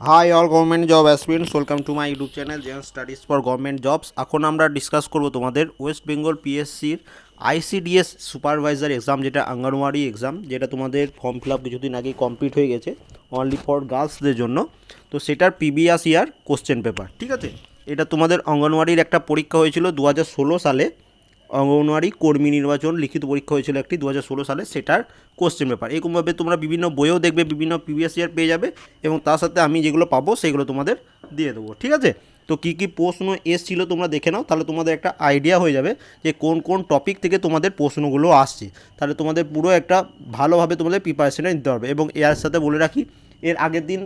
Hi all government job aspirants welcome to my YouTube channel Zen studies for government jobs এখন আমরা discuss করব তোমাদের West Bengal পিএসসির ICDS supervisor exam যেটা Anganwadi exam যেটা তোমাদের ফর্ম ফিল আপ কিছুদিন আগেই কমপ্লিট হয়ে গেছে অনলি ফর গার্লসদের জন্য। তো সেটার প্রিভিয়াস ইয়ার কোশ্চেন পেপার ঠিক আছে? এটা তোমাদের অঙ্গনওয়াড়ির একটা পরীক্ষা হয়েছিল দু হাজার ষোলো সালে। অঙ্গনওয়াড়ি কর্মী নির্বাচন লিখিত পরীক্ষা হয়েছিল একটি দু হাজার ষোলো সালে, সেটার কোশ্চেন পেপার এরকমভাবে তোমরা বিভিন্ন বইও দেখবে, বিভিন্ন প্রিভিয়াস ইয়ার পেয়ে যাবে এবং তার সাথে আমি যেগুলো পাবো সেগুলো তোমাদের দিয়ে দেবো, ঠিক আছে? তো কী কী প্রশ্ন এসছিল তোমরা দেখে নাও, তাহলে তোমাদের একটা আইডিয়া হয়ে যাবে যে কোন কোন টপিক থেকে তোমাদের প্রশ্নগুলো আসছে। তাহলে তোমাদের পুরো একটা ভালোভাবে তোমাদের প্রিপারেশনে নিতে হবে এবং এর সাথে বলে রাখি, এর আগের দিন,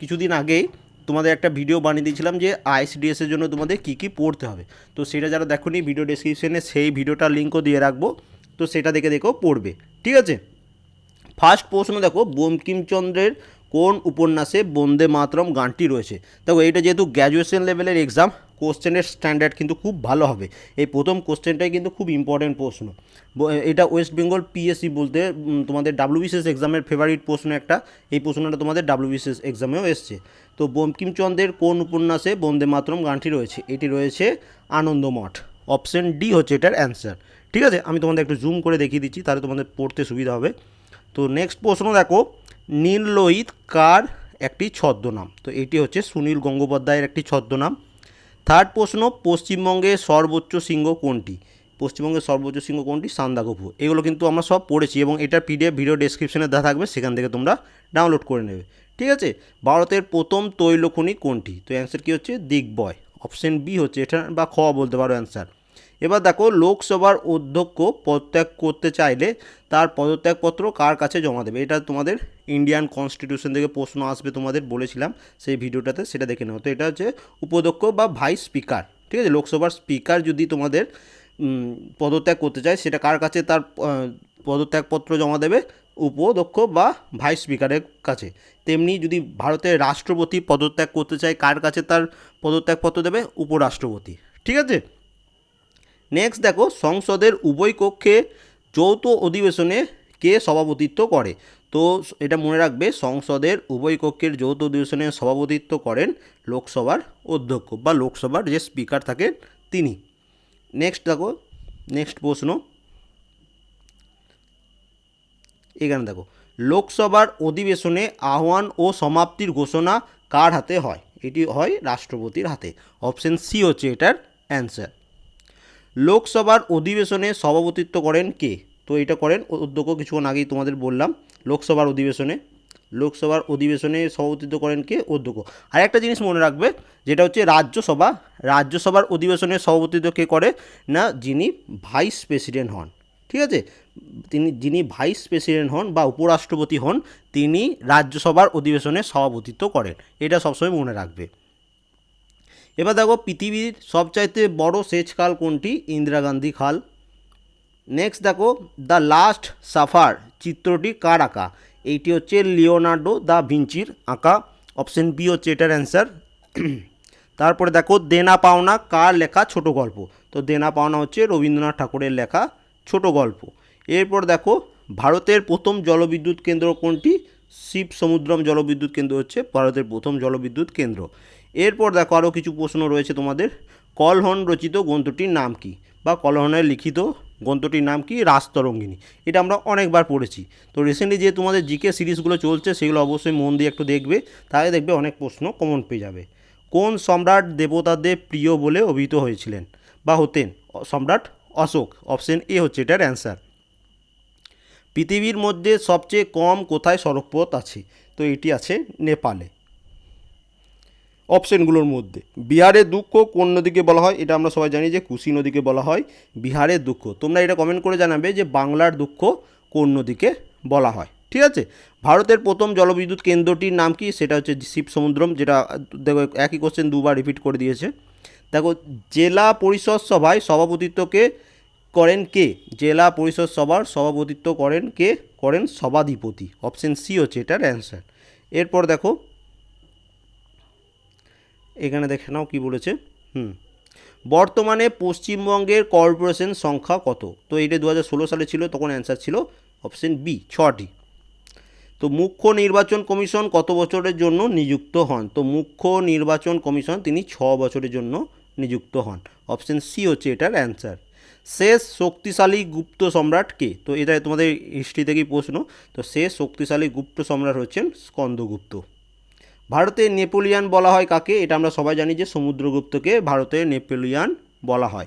কিছুদিন আগেই তোমাদের একটা ভিডিও বানিয়ে দিয়েছিলাম যে আইসিডিএসের জন্য তোমাদের কী কী পড়তে হবে। তো সেটা যারা দেখোনি ভিডিও ডেসক্রিপশনে সেই ভিডিওটার লিঙ্কও দিয়ে রাখব। তো সেটা দেখে দেখো পড়বে। ঠিক আছে? ফার্স্ট প্রশ্ন দেখো, বঙ্কিমচন্দ্রের কোন উপন্যাসে বন্দে মাতরম গানটি রয়েছে? দেখো এটা যেহেতু গ্র্যাজুয়েশন লেভেলের এক্সাম কোশ্চেনের স্ট্যান্ডার্ড কিন্তু খুব ভালো হবে। এই প্রথম কোশ্চেনটাই কিন্তু খুব ইম্পর্টেন্ট প্রশ্ন। এটা ওয়েস্ট বেঙ্গল পিএসসি বলতে তোমাদের ডাব্লিউবিসিএস এক্সামের ফেভারিট প্রশ্ন একটা। এই প্রশ্নটা তোমাদের ডাব্লিউবিসিএস এক্সামেও এসছে। তো বঙ্কিমচন্দ্রের কোন উপন্যাসে বন্দে মাতরম গানটি রয়েছে? এটি রয়েছে আনন্দমঠ অপশন ডি হচ্ছে এটার অ্যান্সার ঠিক আছে? আমি তোমাদের একটু জুম করে দেখিয়ে দিচ্ছি, তাহলে তোমাদের পড়তে সুবিধা হবে। তো নেক্সট প্রশ্ন দেখো নীললোহিত কার একটি ছদ্মনাম। তো এটি হচ্ছে সুনীল গঙ্গোপাধ্যায়ের একটি ছদ্মনাম। থার্ড প্রশ্ন পশ্চিমবঙ্গের সর্বোচ্চ সিংহ কোনটি? পশ্চিমবঙ্গের সর্বোচ্চ সিংহ কোনটি? সান্দাকফু এগুলো কিন্তু আমরা সব পড়েছি এবং এটার পিডিএফ ভিডিও ডেসক্রিপশনে দেওয়া থাকবে, সেখান থেকে তোমরা ডাউনলোড করে নেবে। ঠিক আছে? ভারতের প্রথম তৈলখনি কোনটি? তো অ্যান্সার কী হচ্ছে? দিগ্বয়। অপশন বি হচ্ছে এটা বা খ বলতে পারো অ্যান্সার এবার দেখো লোকসভার অধ্যক্ষ পদত্যাগ করতে চাইলে তার পদত্যাগপত্র কার কাছে জমা দেবে? এটা তোমাদের ইন্ডিয়ান কনস্টিটিউশন থেকে প্রশ্ন আসবে তোমাদের বলেছিলাম, সেই ভিডিওটাতে সেটা দেখে নাও। তো এটা হচ্ছে উপাধ্যক্ষ বা ভাইস স্পিকার ঠিক আছে? লোকসভার স্পিকার যদি তোমাদের পদত্যাগ করতে চায়, সেটা কার কাছে তার পদত্যাগপত্র জমা দেবে? উপদক্ষ বা ভাইস স্পিকারের কাছে। তেমনি যদি ভারতের রাষ্ট্রপতি পদত্যাগ করতে চায়, কার কাছে তার পদত্যাগপত্র দেবে? উপরাষ্ট্রপতি, ঠিক আছে? নেক্সট দেখো, সংসদের উভয় কক্ষে যৌথ অধিবেশনে কে সভাপতিত্ব করে? তো এটা মনে রাখবে, সংসদের উভয় কক্ষের যৌথ অধিবেশনে সভাপতিত্ব করেন লোকসভার অধ্যক্ষ বা লোকসভার যে স্পিকার থাকেন তিনি। নেক্সট দেখো নেক্সট প্রশ্ন। এখানে দেখো, লোকসভার অধিবেশনে আহ্বান ও সমাপ্তির ঘোষণা কার হাতে হয়? এটি হয় রাষ্ট্রপতির হাতে। অপশন সি হচ্ছে এটার অ্যান্সার লোকসভার অধিবেশনে সভাপতিত্ব করেন কে? তো এটা করেন অধ্যক্ষ কিছুক্ষণ আগেই তোমাদের বললাম, লোকসভার অধিবেশনে। লোকসভার অধিবেশনে সভাপতিত্ব করেন কে? অধ্যক্ষ আর একটা জিনিস মনে রাখবে, যেটা হচ্ছে রাজ্যসভা। রাজ্যসভার অধিবেশনে সভাপতিত্ব কে করে? না, যিনি ভাইস প্রেসিডেন্ট হন। ঠিক আছে? তিনি, যিনি ভাইস প্রেসিডেন্ট হন বা উপরাষ্ট্রপতি হন, তিনি রাজ্যসভার অধিবেশনে সভাপতিত্ব করেন। এটা সবসময় মনে রাখবে। এবার দেখো পৃথিবীর সবচাইতে বড় সেচ খাল কোনটি? ইন্দিরা গান্ধী খাল। নেক্সট দেখো দ্য লাস্ট সাফার চিত্রটি কার আঁকা? এইটি হচ্ছে লিওনার্ডো দ্য ভিঞ্চির আঁকা। অপশন বি হচ্ছে এটার অ্যান্সার তারপরে দেখো, দেনা পাওনা কার লেখা? ছোট গল্প। তো দেনা পাওনা হচ্ছে রবীন্দ্রনাথ ঠাকুরের লেখা ছোট গল্প। এরপর দেখো, ভারতের প্রথম জলবিদ্যুৎ কেন্দ্র কোনটি? শিব সমুদ্রম জলবিদ্যুৎ কেন্দ্র হচ্ছে ভারতের প্রথম জলবিদ্যুৎ কেন্দ্র। এরপর দেখো আরও কিছু প্রশ্ন রয়েছে তোমাদের। কলহন রচিত গ্রন্থটির নাম কি? বা কলহনের লিখিত গ্রন্থটির নাম কি? রাজতরঙ্গিনী। এটা আমরা অনেকবার পড়েছি। তো রিসেন্টলি যে তোমাদের জিকে সিরিজগুলো চলছে, সেগুলো অবশ্যই মন দিয়ে একটু দেখবে। তাহলে দেখবে অনেক প্রশ্ন কমন পেয়ে যাবে। কোন সম্রাট দেবতাদের প্রিয় বলে অভিহিত হয়েছিলেন? বা হতেন সম্রাট অশোক? অপশন এ হচ্ছে এটার অ্যান্সার পৃথিবীর মধ্যে সবচেয়ে কম কোথায় সড়কপথ আছে? তো এটি আছে নেপালে। অপশনগুলোর মধ্যে। বিহারের দুঃখ কোন নদীকে বলা হয়? এটা আমরা সবাই জানি যে কুশি নদীকে বলা হয়। বিহারের দুঃখ। তোমরা এটা কমেন্ট করে জানাবে যে বাংলার দুঃখ কোন নদীকে বলা হয়। ঠিক আছে? ভারতের প্রথম জলবিদ্যুৎ কেন্দ্রটির নাম কি? সেটা হচ্ছে শিব সমুদ্রম যেটা, দেখো, একই কোশ্চেন দুবার রিপিট করে দিয়েছে। দেখো, জেলা পরিষদ সভায় সভাপতিত্বকে করেন কে? জেলা পরিষদ সভার সভাপতিত্ব করেন কে? করেন সভাধিপতি। অপশন সি হচ্ছে এটার অ্যান্সার এরপর দেখো এখানে দেখে নাও কি বলেছে। হুম। বর্তমানে পশ্চিমবঙ্গের কর্পোরেশন সংখ্যা কত? তো এটা দু হাজার ষোলো সালে ছিল, তখন অ্যান্সার ছিল অপশন বি ছটি। তো মুখ্য নির্বাচন কমিশন কত বছরের জন্য নিযুক্ত হন? তো মুখ্য নির্বাচন কমিশন তিনি ছ বছরের জন্য নিযুক্ত হন। অপশন সি হচ্ছে এটার অ্যান্সার শেষ শক্তিশালী গুপ্ত সম্রাট কে? তো এটা তোমাদের হিস্ট্রি থেকেই প্রশ্ন। তো শেষ শক্তিশালী গুপ্ত সম্রাট হচ্ছেন স্কন্দগুপ্ত। ভারতের নেপোলিয়ান বলা হয় কাকে? এটা আমরা সবাই জানি যে সমুদ্রগুপ্তকে ভারতের নেপোলিয়ান বলা হয়।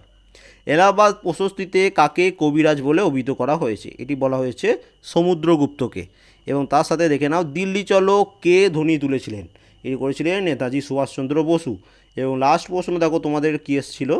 এলাহাবাদ প্রশস্তিতে কাকে কবিরাজ বলে অভিহিত করা হয়েছে? এটি বলা হয়েছে সমুদ্রগুপ্তকে। এবং তার সাথে দেখে নাও, দিল্লি চলো কে ধ্বনি তুলেছিলেন? এটি করেছিলেন নেতাজি সুভাষচন্দ্র বসু। এবং লাস্ট প্রশ্ন দেখো, তোমাদের কী এসেছিল?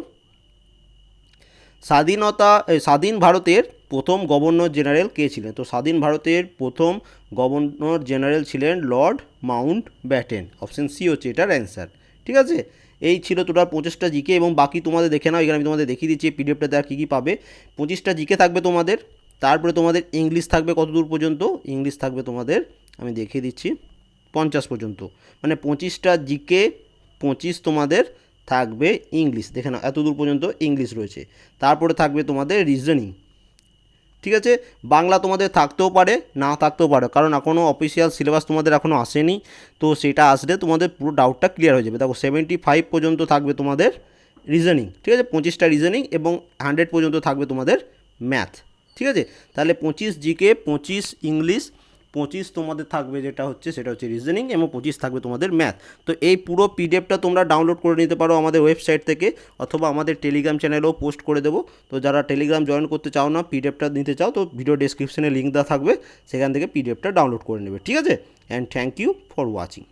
স্বাধীনতা স্বাধীন ভারতের প্রথম গভর্নর জেনারেল কে ছিলেন? তো স্বাধীন ভারতের প্রথম গভর্নর জেনারেল ছিলেন Lord Mountbatten. Option C হচ্ছে এটার অ্যান্সার। ঠিক আছে? এই ছিল টোটাল পঁচিশটা জিকে এবং বাকি তোমাদের দেখে নাও। এখানে আমি তোমাদের দেখিয়ে দিচ্ছি পিডিএফটাতে আর কী কী পাবে। পঁচিশটা জিকে থাকবে তোমাদের। তারপরে তোমাদের ইংলিশ থাকবে কত দূর পর্যন্ত? ইংলিশ থাকবে তোমাদের, আমি দেখিয়ে দিচ্ছি, পঞ্চাশ পর্যন্ত। মানে পঁচিশটা জিকে পঁচিশ তোমাদের থাকবে ইংলিশ। দেখে নাও এত দূর পর্যন্ত ইংলিশ রয়েছে। তারপরে থাকবে তোমাদের রিজনিং। ঠিক আছে? বাংলা তোমাদের থাকতেও পারে, না থাকতেও পারে। কারণ এখনও অফিসিয়াল সিলেবাস তোমাদের এখনও আসেনি। তো সেটা আসলে তোমাদের পুরো ডাউটটা ক্লিয়ার হয়ে যাবে। দেখো সেভেন্টি ফাইভ পর্যন্ত থাকবে তোমাদের রিজনিং ঠিক আছে? পঁচিশটা রিজনিং এবং হান্ড্রেড পর্যন্ত থাকবে তোমাদের ম্যাথ ঠিক আছে? তাহলে পঁচিশ জিকে পঁচিশ ইংলিশ পঁচিশ তোমাদের থাকবে যেটা হচ্ছে, সেটা হচ্ছে রিজনিং এবং পঁচিশ থাকবে তোমাদের ম্যাথ তো এই পুরো পিডিএফটা তোমরা ডাউনলোড করে নিতে পারো আমাদের ওয়েবসাইট থেকে অথবা আমাদের টেলিগ্রাম চ্যানেলেও পোস্ট করে দেবো। তো যারা টেলিগ্রাম জয়েন করতে চাও না পিডিএফটা নিতে চাও, তো ভিডিও ডিসক্রিপশনে লিঙ্ক দেওয়া থাকবে, সেখান থেকে পিডিএফটা ডাউনলোড করে নেবে, ঠিক আছে? And thank you for watching